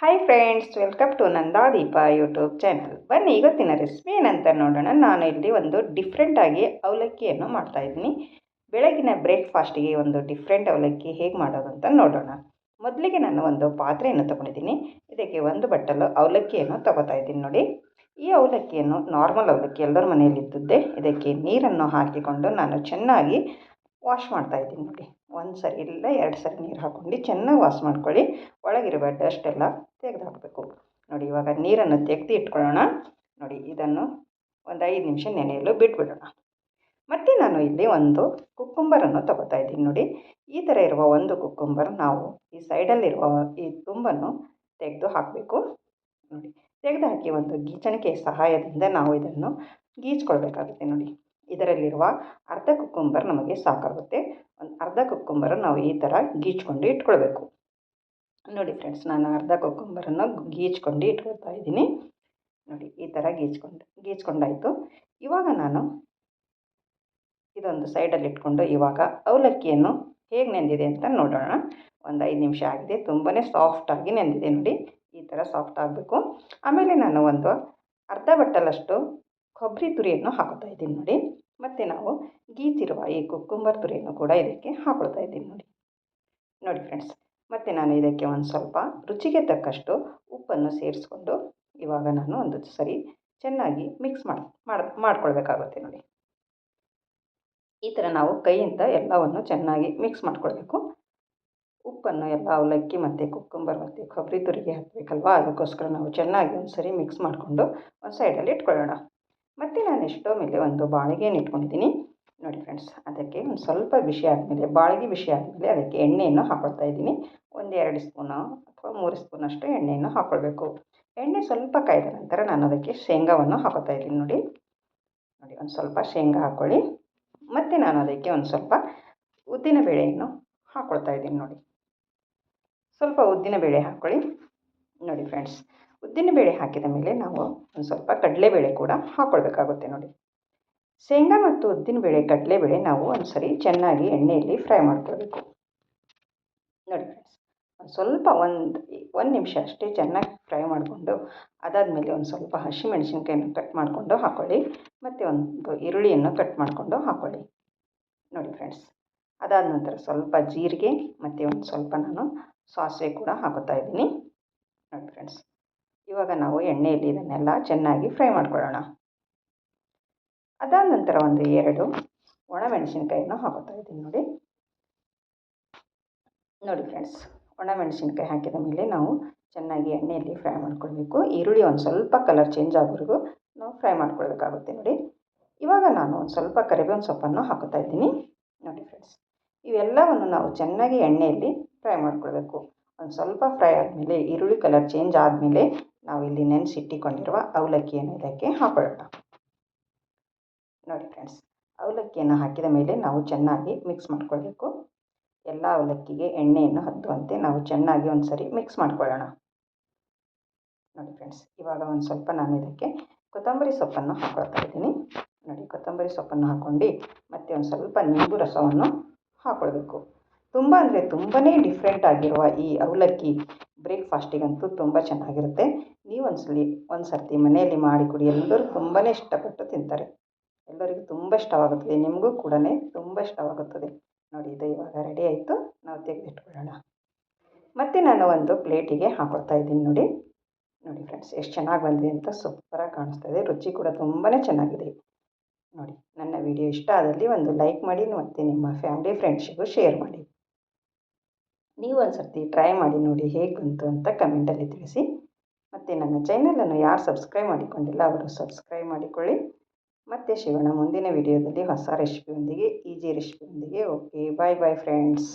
Hi friends welcome to Nandadeepa YouTube channel ಬನ್ನಿ, ಇವತ್ತಿನ recipe ಏನಂತ ನೋಡೋಣ. ನಾನು ಇಲ್ಲಿ ಒಂದು ಡಿಫ್ರೆಂಟಾಗಿ ಅವಲಕ್ಕಿಯನ್ನು ಮಾಡ್ತಾ ಇದ್ದೀನಿ. ಬೆಳಗಿನ ಬ್ರೇಕ್ಫಾಸ್ಟಿಗೆ ಒಂದು ಡಿಫ್ರೆಂಟ್ ಅವಲಕ್ಕಿ ಹೇಗೆ ಮಾಡೋದು ಅಂತ ನೋಡೋಣ. ಮೊದಲಿಗೆ ನಾನು ಒಂದು ಪಾತ್ರೆಯನ್ನು ತೊಗೊಂಡಿದ್ದೀನಿ. ಇದಕ್ಕೆ ಒಂದು ಬಟ್ಟಲು ಅವಲಕ್ಕಿಯನ್ನು ತೊಗೋತಾ ಇದ್ದೀನಿ ನೋಡಿ. ಈ ಅವಲಕ್ಕಿಯನ್ನು ನಾರ್ಮಲ್ ಅವಲಕ್ಕಿ ಎಲ್ಲರ ಮನೆಯಲ್ಲಿ ಇದ್ದದ್ದೇ ಇದಕ್ಕೆ ನೀರನ್ನು ಹಾಕಿಕೊಂಡು ನಾನು ಚೆನ್ನಾಗಿ ವಾಶ್ ಮಾಡ್ತಾ ಇದ್ದೀನಿ ನೋಡಿ. ಒಂದು ಸರಿ ಇಲ್ಲ ಎರಡು ಸರಿ ನೀರು ಹಾಕ್ಕೊಂಡು ಚೆನ್ನಾಗಿ ವಾಶ್ ಮಾಡ್ಕೊಳ್ಳಿ. ಒಳಗಿರುವ ಡಸ್ಟ್ ಎಲ್ಲ ತೆಗೆದು ಹಾಕಬೇಕು ನೋಡಿ, ಇವಾಗ ನೀರನ್ನು ತೆಗೆದು ಇಟ್ಕೊಳ್ಳೋಣ. ನೋಡಿ, ಇದನ್ನು ಒಂದು ಐದು ನಿಮಿಷ ನೆನೆಯಲು ಬಿಟ್ಬಿಡೋಣ. ಮತ್ತು ನಾನು ಇಲ್ಲಿ ಒಂದು ಕುಕ್ಕುಂಬರನ್ನು ತಗೋತಾ ಇದ್ದೀನಿ ನೋಡಿ. ಈ ಥರ ಇರುವ ಒಂದು ಕುಕ್ಕುಂಬರ್ ನಾವು ಈ ಸೈಡಲ್ಲಿರುವ ಈ ತುಂಬನ್ನು ತೆಗೆದು ಹಾಕಬೇಕು. ನೋಡಿ, ತೆಗೆದು ಹಾಕಿ ಒಂದು ಗೀಚಣಿಕೆಯ ಸಹಾಯದಿಂದ ನಾವು ಇದನ್ನು ಗೀಚ್ಕೊಳ್ಬೇಕಾಗುತ್ತೆ ನೋಡಿ. ಇದರಲ್ಲಿರುವ ಅರ್ಧ ಕುಕ್ಕುಂಬರ್ ನಮಗೆ ಸಾಕಾಗುತ್ತೆ. ಒಂದು ಅರ್ಧ ಕುಕ್ಕುಂಬರ್ ನಾವು ಈ ಥರ ಗೀಚ್ಕೊಂಡು ಇಟ್ಕೊಳ್ಬೇಕು. ನೋಡಿ ಫ್ರೆಂಡ್ಸ್ ನಾನು ಅರ್ಧ ಕುಕ್ಕುಂಬರನ್ನು ಗೀಚ್ಕೊಂಡು ಇಟ್ಕೊಳ್ತಾ ಇದ್ದೀನಿ. ನೋಡಿ, ಈ ಥರ ಗೀಚ್ಕೊಂಡು, ಗೀಚ್ಕೊಂಡಾಯಿತು. ಇವಾಗ ನಾನು ಇದೊಂದು ಸೈಡಲ್ಲಿ ಇಟ್ಕೊಂಡು ಇವಾಗ ಅವಲಕ್ಕಿಯನ್ನು ಹೇಗೆ ನೆಂದಿದೆ ಅಂತ ನೋಡೋಣ. ಒಂದು ಐದು ನಿಮಿಷ ಆಗಿದೆ ತುಂಬಾ ಸಾಫ್ಟಾಗಿ ನೆಂದಿದೆ ನೋಡಿ. ಈ ಥರ ಸಾಫ್ಟ್ ಆಗಬೇಕು. ಆಮೇಲೆ ನಾನು ಒಂದು ಅರ್ಧ ಬಟ್ಟಲಷ್ಟು ಕೊಬ್ಬರಿ ತುರಿಯನ್ನು ಹಾಕೋತಾ ಇದ್ದೀನಿ ನೋಡಿ. ಮತ್ತು ನಾವು ಗೀಚಿರುವ ಈ ಕುಕ್ಕುಂಬರ್ ತುರಿಯನ್ನು ಕೂಡ ಇದಕ್ಕೆ ಹಾಕೊಳ್ತಾ ಇದ್ದೀನಿ ನೋಡಿ. ನೋಡಿ ಫ್ರೆಂಡ್ಸ್, ಮತ್ತು ನಾನು ಇದಕ್ಕೆ ಒಂದು ಸ್ವಲ್ಪ ರುಚಿಗೆ ತಕ್ಕಷ್ಟು ಉಪ್ಪನ್ನು ಸೇರಿಸ್ಕೊಂಡು ಇವಾಗ ನಾನು ಒಂದು ಸರಿ ಚೆನ್ನಾಗಿ ಮಿಕ್ಸ್ ಮಾಡಿ ಮಾಡಿ, ಮಾಡ್ಕೊಳ್ಬೇಕಾಗುತ್ತೆ ನೋಡಿ. ಈ ಥರ ನಾವು ಕೈಯಿಂದ ಎಲ್ಲವನ್ನು ಚೆನ್ನಾಗಿ ಮಿಕ್ಸ್ ಮಾಡ್ಕೊಳ್ಬೇಕು. ಉಪ್ಪನ್ನು ಎಲ್ಲ ಅವಲಕ್ಕಿ ಮತ್ತು ಕುಕ್ಕುಂಬರ್ ಮತ್ತು ಕೊಬ್ಬರಿ ತುರಿಗೆ ಹಾಕಬೇಕಲ್ವಾ? ಅದಕ್ಕೋಸ್ಕರ ನಾವು ಚೆನ್ನಾಗಿ ಒಂದು ಸರಿ ಮಿಕ್ಸ್ ಮಾಡಿಕೊಂಡು ಒಂದು ಸೈಡಲ್ಲಿ ಇಟ್ಕೊಳ್ಳೋಣ. ಮತ್ತು ನಾನು ಎಷ್ಟೋ ಮೇಲೆ ಒಂದು ಬಾಳಿಗೆಯನ್ನು ಇಟ್ಕೊಂಡಿದ್ದೀನಿ. ನೋಡಿ ಫ್ರೆಂಡ್ಸ್ ಅದಕ್ಕೆ ಒಂದು ಸ್ವಲ್ಪ ಬಿಸಿ ಆದಮೇಲೆ, ಬಾಳಿಗೆ ಬಿಸಿ ಆದಮೇಲೆ ಅದಕ್ಕೆ ಎಣ್ಣೆಯನ್ನು ಹಾಕೊಳ್ತಾ ಇದ್ದೀನಿ. ಒಂದು ಎರಡು ಸ್ಪೂನು ಅಥವಾ ಮೂರು ಸ್ಪೂನಷ್ಟು ಎಣ್ಣೆಯನ್ನು ಹಾಕ್ಕೊಳ್ಬೇಕು ಎಣ್ಣೆ ಸ್ವಲ್ಪ ಕಾಯ್ದ ನಂತರ ನಾನು ಅದಕ್ಕೆ ಶೇಂಗಾವನ್ನು ಹಾಕೋತಾ ಇದ್ದೀನಿ ನೋಡಿ. ನೋಡಿ, ಒಂದು ಸ್ವಲ್ಪ ಶೇಂಗಾ ಹಾಕ್ಕೊಳ್ಳಿ. ಮತ್ತು ನಾನು ಅದಕ್ಕೆ ಒಂದು ಸ್ವಲ್ಪ ಉದ್ದಿನ ಬೇಳೆಯನ್ನು ಹಾಕ್ಕೊಳ್ತಾ ಇದ್ದೀನಿ ನೋಡಿ. ಸ್ವಲ್ಪ ಉದ್ದಿನ ಬೇಳೆ ಹಾಕ್ಕೊಳ್ಳಿ. ನೋಡಿ ಫ್ರೆಂಡ್ಸ್ ಉದ್ದಿನ ಬೇಳೆ ಹಾಕಿದ ಮೇಲೆ ನಾವು ಒಂದು ಸ್ವಲ್ಪ ಕಡಲೆಬೇಳೆ ಕೂಡ ಹಾಕ್ಕೊಳ್ಬೇಕಾಗುತ್ತೆ ನೋಡಿ. ಶೇಂಗಾ ಮತ್ತು ಉದ್ದಿನ ಬೇಳೆ ಕಡಲೆಬೇಳೆ ನಾವು ಒಂದು ಸರಿ ಚೆನ್ನಾಗಿ ಎಣ್ಣೆಯಲ್ಲಿ ಫ್ರೈ ಮಾಡ್ಕೊಳ್ಬೇಕು. ನೋಡಿ ಫ್ರೆಂಡ್ಸ್ ಸ್ವಲ್ಪ ಒಂದು ಒಂದು ನಿಮಿಷ ಅಷ್ಟೇ ಚೆನ್ನಾಗಿ ಫ್ರೈ ಮಾಡಿಕೊಂಡು ಅದಾದಮೇಲೆ ಒಂದು ಸ್ವಲ್ಪ ಹಸಿಮೆಣಸಿನ್ಕಾಯನ್ನು ಕಟ್ ಮಾಡಿಕೊಂಡು ಹಾಕ್ಕೊಳ್ಳಿ ಮತ್ತು ಒಂದು ಈರುಳ್ಳಿಯನ್ನು ಕಟ್ ಮಾಡಿಕೊಂಡು ಹಾಕ್ಕೊಳ್ಳಿ ನೋಡಿ ಫ್ರೆಂಡ್ಸ್ ಅದಾದ ನಂತರ ಸ್ವಲ್ಪ ಜೀರಿಗೆ ಮತ್ತು ಒಂದು ಸ್ವಲ್ಪ ನಾನು ಸಾಸಿವೆ ಕೂಡ ಹಾಕುತ್ತಾ ಇದ್ದೀನಿ. ನೋಡಿ ಫ್ರೆಂಡ್ಸ್ ಇವಾಗ ನಾವು ಎಣ್ಣೆಯಲ್ಲಿ ಇದನ್ನೆಲ್ಲ ಚೆನ್ನಾಗಿ ಫ್ರೈ ಮಾಡ್ಕೊಳ್ಳೋಣ. ಅದಾದ ನಂತರ ಒಂದು ಎರಡು ಒಣಮೆಣಸಿನ್ಕಾಯನ್ನು ಹಾಕೋತಾ ಇದ್ದೀನಿ ನೋಡಿ. ನೋಡಿ ಫ್ರೆಂಡ್ಸ್ ಒಣಮೆಣಸಿನ್ಕಾಯಿ ಹಾಕಿದ ಮೇಲೆ ನಾವು ಚೆನ್ನಾಗಿ ಎಣ್ಣೆಯಲ್ಲಿ ಫ್ರೈ ಮಾಡ್ಕೊಳ್ಬೇಕು. ಈರುಳ್ಳಿ ಒಂದು ಸ್ವಲ್ಪ ಕಲರ್ ಚೇಂಜ್ ಆಗೋವರೆಗೂ ನಾವು ಫ್ರೈ ಮಾಡ್ಕೊಳ್ಬೇಕಾಗುತ್ತೆ ನೋಡಿ. ಇವಾಗ ನಾನು ಒಂದು ಸ್ವಲ್ಪ ಕರಿಬೇವಿನ ಸೊಪ್ಪನ್ನು ಹಾಕೋತಾ ಇದ್ದೀನಿ. ನೋಡಿ ಫ್ರೆಂಡ್ಸ್ ಇವೆಲ್ಲವನ್ನು ನಾವು ಚೆನ್ನಾಗಿ ಎಣ್ಣೆಯಲ್ಲಿ ಫ್ರೈ ಮಾಡ್ಕೊಳ್ಬೇಕು. ಒಂದು ಸ್ವಲ್ಪ ಫ್ರೈ ಆದಮೇಲೆ, ಈರುಳ್ಳಿ ಕಲರ್ ಚೇಂಜ್ ಆದಮೇಲೆ ನಾವು ಇಲ್ಲಿ ನೆನೆಸಿಟ್ಟಿಕೊಂಡಿರುವ ಅವಲಕ್ಕಿಯನ್ನು ಇದಕ್ಕೆ ಹಾಕೊಳ್ಳೋಣ. ನೋಡಿ ಫ್ರೆಂಡ್ಸ್ ಅವಲಕ್ಕಿಯನ್ನು ಹಾಕಿದ ಮೇಲೆ ನಾವು ಚೆನ್ನಾಗಿ ಮಿಕ್ಸ್ ಮಾಡ್ಕೊಳ್ಬೇಕು. ಎಲ್ಲ ಅವಲಕ್ಕಿಗೆ ಎಣ್ಣೆಯನ್ನು ಹತ್ತುವಂತೆ ನಾವು ಚೆನ್ನಾಗಿ ಒಂದು ಸರಿ ಮಿಕ್ಸ್ ಮಾಡ್ಕೊಳ್ಳೋಣ. ನೋಡಿ ಫ್ರೆಂಡ್ಸ್ ಇವಾಗ ಒಂದು ಸ್ವಲ್ಪ ನಾನು ಇದಕ್ಕೆ ಕೊತ್ತಂಬರಿ ಸೊಪ್ಪನ್ನು ಹಾಕೊಳ್ತಾ ಇದ್ದೀನಿ. ನೋಡಿ ಕೊತ್ತಂಬರಿ ಸೊಪ್ಪನ್ನು ಹಾಕ್ಕೊಂಡು ಮತ್ತೆ ಒಂದು ಸ್ವಲ್ಪ ನಿಂಬು ರಸವನ್ನು ಹಾಕ್ಕೊಳ್ಬೇಕು ತುಂಬ ಅಂದರೆ ತುಂಬಾ ಡಿಫ್ರೆಂಟ್ ಆಗಿರುವ ಈ ಅವಲಕ್ಕಿ ಬ್ರೇಕ್ಫಾಸ್ಟಿಗಂತೂ ತುಂಬ ಚೆನ್ನಾಗಿರುತ್ತೆ. ನೀವು ಒಂದ್ಸಲಿ ಒಂದು ಸರ್ತಿ ಮನೆಯಲ್ಲಿ ಮಾಡಿ ಕೊಡಿ. ಎಲ್ಲರೂ ತುಂಬಾ ಇಷ್ಟಪಟ್ಟು ತಿಂತಾರೆ. ಎಲ್ಲರಿಗೂ ತುಂಬ ಇಷ್ಟವಾಗುತ್ತದೆ. ನಿಮಗೂ ಕೂಡ ತುಂಬ ಇಷ್ಟವಾಗುತ್ತದೆ. ನೋಡಿ, ಇದು ಇವಾಗ ರೆಡಿ ಆಯಿತು. ನಾವು ತೆಗೆದಿಟ್ಕೊಳ್ಳೋಣ. ಮತ್ತು ನಾನು ಒಂದು ಪ್ಲೇಟಿಗೆ ಹಾಕೊಳ್ತಾ ಇದ್ದೀನಿ ನೋಡಿ. ನೋಡಿ ಫ್ರೆಂಡ್ಸ್ ಎಷ್ಟು ಚೆನ್ನಾಗಿ ಬಂದಿದೆ ಅಂತ ಸೂಪರಾಗಿ ಕಾಣಿಸ್ತಾ ಇದೆ. ರುಚಿ ಕೂಡ ತುಂಬಾ ಚೆನ್ನಾಗಿದೆ. ನೋಡಿ, ನನ್ನ ವಿಡಿಯೋ ಇಷ್ಟ ಆದಲ್ಲಿ ಒಂದು ಲೈಕ್ ಮಾಡಿ ಮತ್ತು ನಿಮ್ಮ ಫ್ಯಾಮಿಲಿ ಫ್ರೆಂಡ್ಸಿಗೂ ಶೇರ್ ಮಾಡಿ. ನೀವು ಒಂದು ಸರ್ತಿ ಟ್ರೈ ಮಾಡಿ ನೋಡಿ ಹೇಗೆ ಬಂತು ಅಂತ ಕಮೆಂಟಲ್ಲಿ ತಿಳಿಸಿ. ಮತ್ತು ನನ್ನ ಚಾನಲನ್ನು ಯಾರು ಸಬ್ಸ್ಕ್ರೈಬ್ ಮಾಡಿಕೊಂಡಿಲ್ಲ ಅವರು ಸಬ್ಸ್ಕ್ರೈಬ್ ಮಾಡಿಕೊಳ್ಳಿ. ಮತ್ತೆ ಶಿವಣ್ಣ ಮುಂದಿನ ವಿಡಿಯೋದಲ್ಲಿ ಹೊಸ ರೆಸಿಪಿಯೊಂದಿಗೆ ಈಜಿ ರೆಸಿಪಿಯೊಂದಿಗೆ ಓಕೆ ಬಾಯ್ ಬಾಯ್ ಫ್ರೆಂಡ್ಸ್